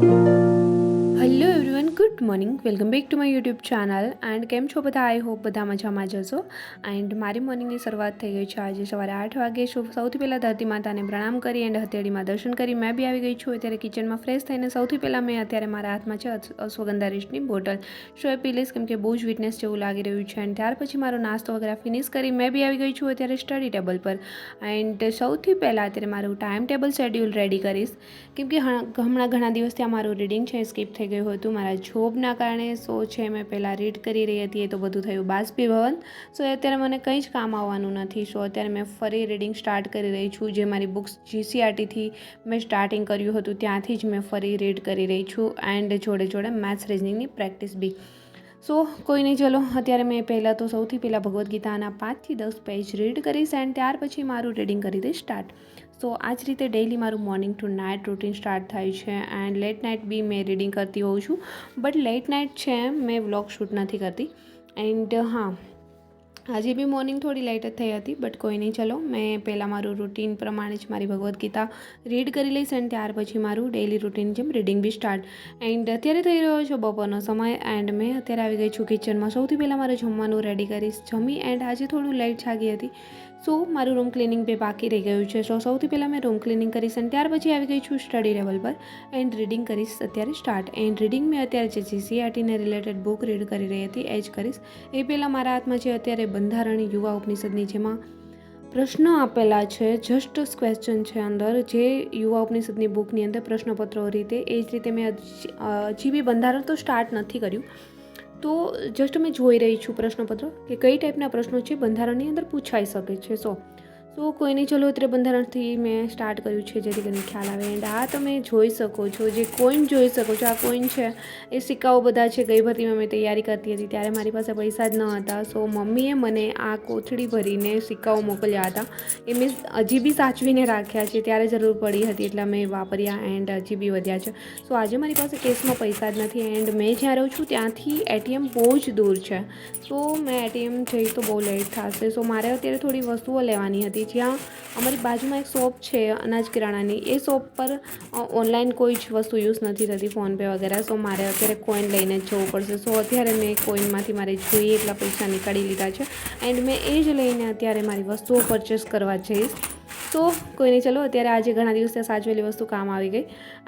Thank you. Good morning. Welcome back to my YouTube channel. And કેમ છો બધા? I hope બધા મજામાં જશો એન્ડ મારી મોર્નિંગની શરૂઆત થઈ ગઈ છે. આજે સવારે આઠ વાગે છું સૌથી પહેલાં ધરતી માતાને પ્રણામ કરી એન્ડ હથેળીમાં દર્શન કરી મેં બી આવી ગઈ છું. અત્યારે કિચનમાં ફ્રેશ થઈને સૌથી પહેલાં મેં અત્યારે મારા હાથમાં છે અશ્વગંધા રીચની બોટલ. શો એ પી લઈશ કેમ કે બહુ જ વીટનેસ જેવું લાગી રહ્યું છે. એન્ડ ત્યાર પછી મારો નાસ્તો વગેરે ફિનિશ કરી મેં બી આવી ગઈ છું અત્યારે સ્ટડી ટેબલ પર. એન્ડ સૌથી પહેલાં અત્યારે મારું ટાઈમ ટેબલ શેડ્યુલ રેડી કરીશ. કેમ કે હમણાં ઘણા દિવસથી આ મારું રીડિંગ છે સ્કીપ થઈ ગયું હતું. મારા જોબના કારણે સો છે મેં પહેલાં રીડ કરી રહી હતી, એ તો બધું થયું બાષ્પીભવન સો અત્યારે મને કંઈ જ કામ આવવાનું નથી. સો અત્યારે મેં ફરી રીડિંગ સ્ટાર્ટ કરી રહી છું, જે મારી બુક્સ જીસીઆરટીથી મેં સ્ટાર્ટિંગ કર્યું હતું, ત્યાંથી જ મેં ફરી રીડ કરી રહી છું એન્ડ જોડે જોડે મેથ્સ રીઝનિંગની પ્રેક્ટિસ બી. સો કોઈ નહીં, ચલો, અત્યારે મેં પહેલાં તો સૌથી પહેલાં ભગવદ્ ગીતાના પાંચથી દસ પેજ રીડ કરીશ એન્ડ ત્યાર પછી મારું રીડિંગ કરી દઈશ સ્ટાર્ટ સો આ જ રીતે ડેઈલી મારું morning to night routine start થાય છે એન્ડ લેટ નાઇટ બી મેં રીડિંગ કરતી હોઉં છું. બટ લેટ નાઇટ છે, મેં વ્લોગ શૂટ નથી કરતી. એન્ડ હા, આજે બી મોર્નિંગ થોડી લાઇટ જ થઈ હતી બટ કોઈ નહીં, ચલો, મેં પહેલાં મારું રૂટીન પ્રમાણે જ મારી ભગવદ્ ગીતા રીડ કરી લઈશ અને ત્યાર પછી મારું ડેઈલી રૂટીન જેમ રીડિંગ બી સ્ટાર્ટ એન્ડ અત્યારે થઈ રહ્યો છે બપોરનો સમય એન્ડ મેં અત્યારે આવી ગઈ છું કિચનમાં સૌથી પહેલાં મારે જમવાનું રેડી કરીશ, જમી એન્ડ આજે થોડું લેટ જાગી હતી. સો મારું રૂમ ક્લિનિંગ બે બાકી રહી ગયું છે. સો સૌથી પહેલાં મેં રૂમ ક્લિનિંગ કરીશ અને ત્યાર પછી આવી ગઈ છું સ્ટડી લેવલ પર. એન્ડ રીડિંગ કરીશ અત્યારે સ્ટાર્ટ એન્ડ રીડિંગ મેં અત્યારે જે જીસીઆરટીને રિલેટેડ બુક રીડ કરી રહી હતી, એ જ કરીશ. એ પહેલાં મારા હાથમાં છે અત્યારે બંધારણ યુવા ઉપનિષદની જેમાં પ્રશ્ન આપેલા છે જસ્ટ ક્વેશ્ચન છે અંદર, જે યુવા ઉપનિષદની બુકની અંદર પ્રશ્નપત્રો રીતે, એ જ રીતે મેં હજી બંધારણ તો સ્ટાર્ટ નથી કર્યું. તો જસ્ટ મેં જોઈ રહી છું પ્રશ્નપત્ર કે કઈ ટાઈપના પ્રશ્નો છે બંધારણની અંદર પૂછાઈ શકે છે. સો સો કોઈની નહીં, ચલો અત્યારે બંધારણથી મેં સ્ટાર્ટ કર્યું છે, જેથી કરીને ખ્યાલ આવે. એન્ડ આ તમે જોઈ શકો છો, જે કોઈન જોઈ શકો છો, આ કોઈન છે, એ સિક્કાઓ બધા છે, ગઈ ભરતીમાં મેં તૈયારી કરતી હતી, ત્યારે મારી પાસે પૈસા જ ન હતા. સો મમ્મીએ મને આ કોથળી ભરીને સિક્કાઓ મોકલ્યા હતા. એ મેં હજી બી સાચવીને રાખ્યા છે, ત્યારે જરૂર પડી હતી, એટલે મેં વાપર્યા એન્ડ હજી બી વધ્યા છે. સો આજે મારી પાસે કેસમાં પૈસા જ નથી એન્ડ મેં જ્યાં રહું છું, ત્યાંથી એટીએમ બહુ જ દૂર છે. સો મેં એટીએમ જઈ તો બહુ લેટ થશે. સો મારે અત્યારે થોડી વસ્તુઓ લેવાની હતી. જ્યાં અમારી બાજુમાં એક શોપ છે, અનાજ કિરાણાની. એ શોપ પર ઓનલાઈન કોઈ જ વસ્તુ યુઝ નથી થતી ફોનપે વગેરે. સો મારે અત્યારે કોઈન લઈને જ જવું પડશે. સો અત્યારે મેં કોઈનમાંથી મારે જોઈએ એટલા પૈસા નીકાળી લીધા છે. એન્ડ મેં એ જ લઈને અત્યારે મારી વસ્તુઓ પરચેસ કરવા જઈશ. તો કોઈ નહીં, ચલો અત્યારે આજે ઘણા દિવસે સાચવેલી વસ્તુ કામ આવી ગઈ.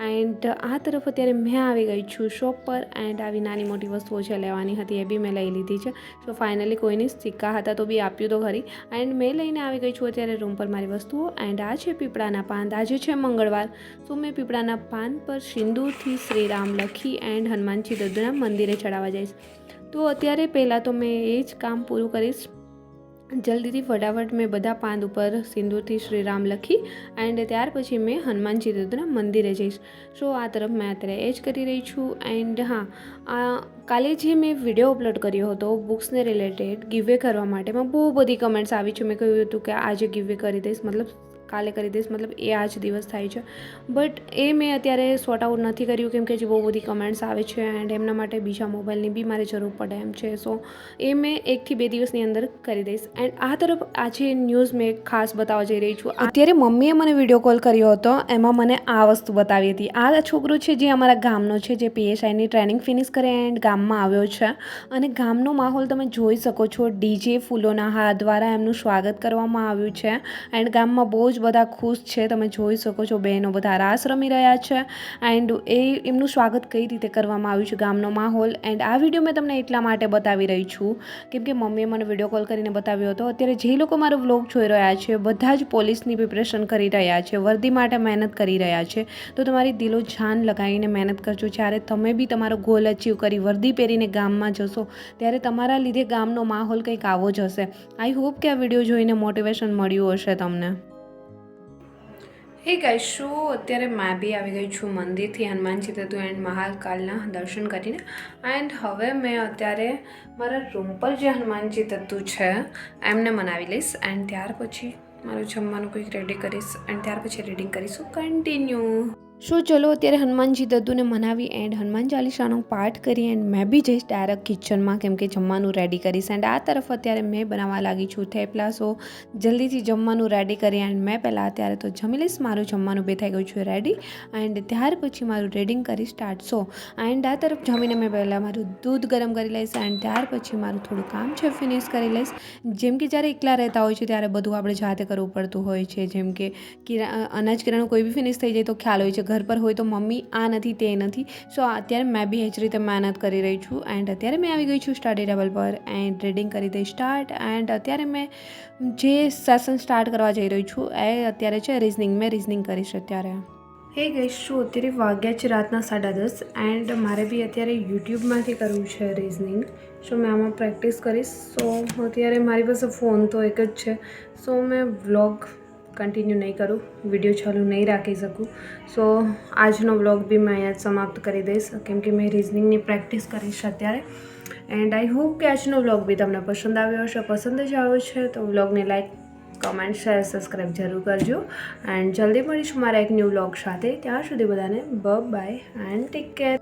એન્ડ આ તરફ અત્યારે મેં આવી ગઈ છું શોપ પર એન્ડ આવી નાની મોટી વસ્તુઓ છે લેવાની હતી એ બી મેં લઈ લીધી છે. તો ફાઇનલી કોઈની સિક્કા હતા તો બી આપ્યું તો ખરી. એન્ડ મેં લઈને આવી ગઈ છું અત્યારે રૂમ પર મારી વસ્તુઓ. એન્ડ આ છે પીપળાના પાન. આજે છે મંગળવાર. તો મેં પીપળાના પાન પર સિંદૂરથી શ્રીરામ લખી એન્ડ હનુમાનજી દદ્દુના મંદિરે ચડાવવા જઈશ. તો અત્યારે પહેલાં તો મેં એ જ કામ પૂરું કરીશ. જલ્દીથી ફટાફટ મેં બધા પાંદ ઉપર સિંદૂરથી શ્રીરામ લખી એન્ડ ત્યાર પછી મેં હનુમાનજી દાદાના મંદિરે જઈશ. સો આ તરફ મેં અત્યારે એ જ કરી રહી છું એન્ડ હા કાલે જે મેં વીડિયો અપલોડ કર્યો હતો બુક્સને રિલેટેડ ગીવે કરવા માટે મેં બહુ બધી કમેન્ટ્સ આવી છે. મેં કહ્યું હતું કે આજે ગીવે કરી દઈશ, મતલબ કાલે કરી દઈશ, મતલબ એ આ જ દિવસ થાય છે. બટ એ મેં અત્યારે સોર્ટ આઉટ નથી કર્યું, કેમ કે જે બહુ બધી કમેન્ટ્સ આવે છે એન્ડ એમના માટે બીજા મોબાઈલની બી મારે જરૂર પડે એમ છે. સો એ મેં એકથી બે દિવસની અંદર કરી દઈશ. એન્ડ આ તરફ આજે ન્યૂઝ મેં ખાસ બતાવવા જઈ રહી છું અત્યારે મમ્મીએ મને વીડિયો કોલ કર્યો હતો, એમાં મને આ વસ્તુ બતાવી હતી. આ છોકરો છે જે અમારા ગામનો છે, જે પીએસઆઈની ટ્રેનિંગ ફિનિશ કરે એન્ડ ગામમાં આવ્યો છે. અને ગામનો માહોલ તમે જોઈ શકો છો, ડીજે ફૂલોના હાથ દ્વારા એમનું સ્વાગત કરવામાં આવ્યું છે. એન્ડ ગામમાં બહુ જ બધા ખુશ છે. તમે જોઈ શકો છો બહેનો બધા રાસ રમી રહ્યા છે એન્ડ એ એમનું સ્વાગત કઈ રીતે કરવામાં આવ્યું છે ગામનો માહોલ એન્ડ આ વીડિયો મેં તમને એટલા માટે બતાવી રહી છું. કેમ કે મમ્મીએ મને વીડિયો કોલ કરીને બતાવ્યો હતો. અત્યારે જે લોકો મારો વ્લોગ જોઈ રહ્યા છે બધા જ પોલીસની પ્રિપરેશન કરી રહ્યા છે, વર્દી માટે મહેનત કરી રહ્યા છે. તો તમારી દિલો જાન લગાવીને મહેનત કરજો. જ્યારે તમે બી તમારો ગોલ અચીવ કરી વર્દી પહેરીને ગામમાં જશો, ત્યારે તમારા લીધે ગામનો માહોલ કંઈક આવો જ હશે. આઈ હોપ કે આ વીડિયો જોઈને મોટિવેશન મળ્યું હશે તમને. હે ગાઈસ શું અત્યારે મેં બી આવી ગઈ છું મંદિરથી હનુમાનજી તત્વ એન્ડ મહાકાલના દર્શન કરીને. એન્ડ હવે મેં અત્યારે મારા રૂમ પર જે હનુમાનજી તત્વ છે, એમને મનાવી લઈશ. એન્ડ ત્યાર પછી મારું જમવાનું કંઈક રેડી કરીશ. એન્ડ ત્યાર પછી રીડિંગ કરીશું. કન્ટિન્યુ સો ચલો અત્યારે હનુમાનજી દદ્દુને મનાવી એન્ડ હનુમાન ચાલીસાનો પાઠ કરી એન્ડ મેં બી જઈશ ડાયરેક્ટ કિચનમાં કેમ કે જમવાનું રેડી કરીશ એન્ડ આ તરફ અત્યારે મેં બનાવવા લાગી છું થેપલા. સો જલ્દીથી જમવાનું રેડી કરી એન્ડ મેં પહેલાં અત્યારે તો જમી લઈશ, મારું જમવાનું બે થઈ ગયું છે રેડી એન્ડ ત્યાર પછી મારું રેડિંગ કરી સ્ટાર્ટ સો એન્ડ આ તરફ જમીને મેં પહેલાં મારું દૂધ ગરમ કરી લઈશ એન્ડ ત્યાર પછી મારું થોડું કામ છે ફિનિશ કરી લઈશ. જેમ કે જ્યારે એકલા રહેતા હોય છે ત્યારે બધું આપણે જાતે કરવું પડતું હોય છે. જેમ કે અનાજ કિરાણું કોઈ બી ફિનિશ થઈ જાય તો ખ્યાલ હોય છે ઘર પર હોય તો મમ્મી આ નથી, તે નથી. સો અત્યારે મેં બી એ જ રીતે મહેનત કરી રહી છું એન્ડ અત્યારે મેં આવી ગઈ છું સ્ટડી ટેબલ પર એન્ડ રીડિંગ કરી દઈ સ્ટાર્ટ એન્ડ અત્યારે મેં જે સેશન સ્ટાર્ટ કરવા જઈ રહી છું એ અત્યારે છે રિઝનિંગ મેં રિઝનિંગ કરીશ અત્યારે. હે ગઈ શું અત્યારે વાગ્યા છે રાતના સાડા દસ એન્ડ મારે બી અત્યારે યુટ્યુબમાંથી કરવું છે રિઝનિંગ સો મેં આમાં પ્રેક્ટિસ કરીશ. સો અત્યારે મારી પાસે ફોન તો એક જ છે. સો મેં વ્લોગ કન્ટિન્યુ નહીં કરું, વીડિયો ચાલુ નહીં રાખી શકું. સો, આજનો વ્લોગ બી મેં અહીંયા સમાપ્ત કરી દઈશ. કેમ કે મેં રિઝનિંગની પ્રેક્ટિસ કરીશ અત્યારે. એન્ડ આઈ હોપ કે આજનો વ્લોગ બી તમને પસંદ આવ્યો હશે. પસંદ જ આવ્યો છે તો વ્લોગને લાઈક કમેન્ટ શેર સબસ્ક્રાઈબ જરૂર કરજો. એન્ડ જલ્દી મળીશું મારા એક ન્યૂ વ્લોગ સાથે. ત્યાં સુધી બધાને બ બાય એન્ડ ટેક કેર